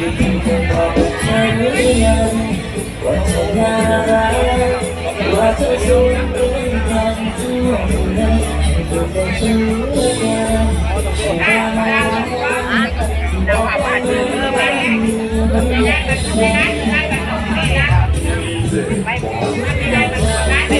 ว่าเธอสูงเป็นทางที่หวังนั้นตัวแต่ฉันรู้กันฉันว่ามันไป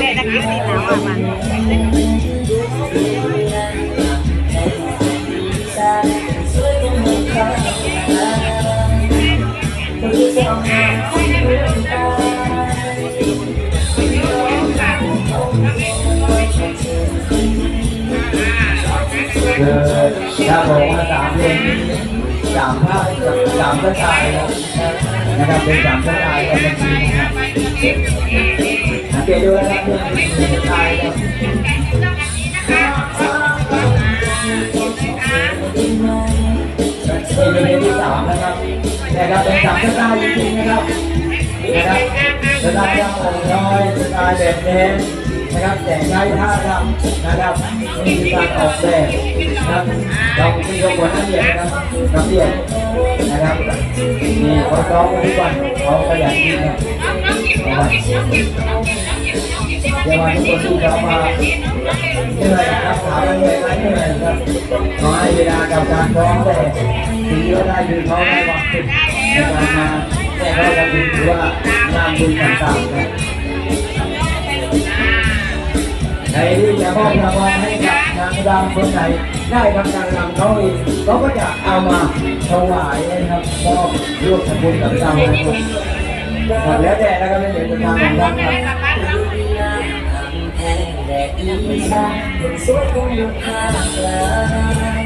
เลยนักกินตีหนาวอะมัน คือถ้าบอกว่าสามเพลงสามภาคกับสามสไตล์นะครับเป็นสามสไตล์กันจริงนะครับสังเกตดูนะครับเรื่องสไตล์ครับนี่เป็นเพลงที่สามนะครับ นะครับเป็นสามสไตล์จริงๆนะครับนะครับสไตล์ยังอ่อนน้อยสไตล์แบบแดนนะครับแต่ใช้ท่าทำนะครับนี่คือการออกแบบนะครับเรามีกระบวนการเอียดนะครับละเอียดนะครับนี่เขาซ้อมทุกวันเขาขยันจริงนะครับเดี๋ยววันทุกคนที่เขามาเหนื่อยนะครับถามเหนื่อยไหมเหนื่อยครับขอให้เวลากับการซ้อมแต่สิ่งที่เขาได้คือเขาได้ความสุข ว่างานบุญต่างๆนะใครที่จะมอบรางวัลให้กับนางรำคนไหนได้ทำการรำเขาอีกเขาก็จะเอามาถวายนะครับมอบร่วมทำบุญกับเรานะครับแล้วแต่นะครับไม่เหมือนกับทางของท่านครับแห่งแดดอีสานคนสวยคงอยู่ข้างกลาง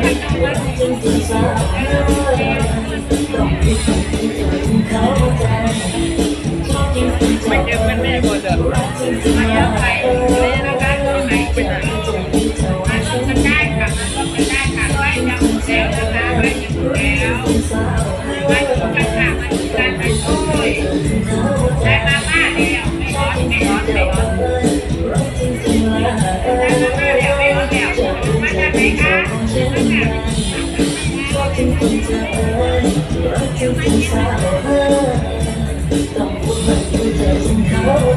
ไม่ คะมาจาก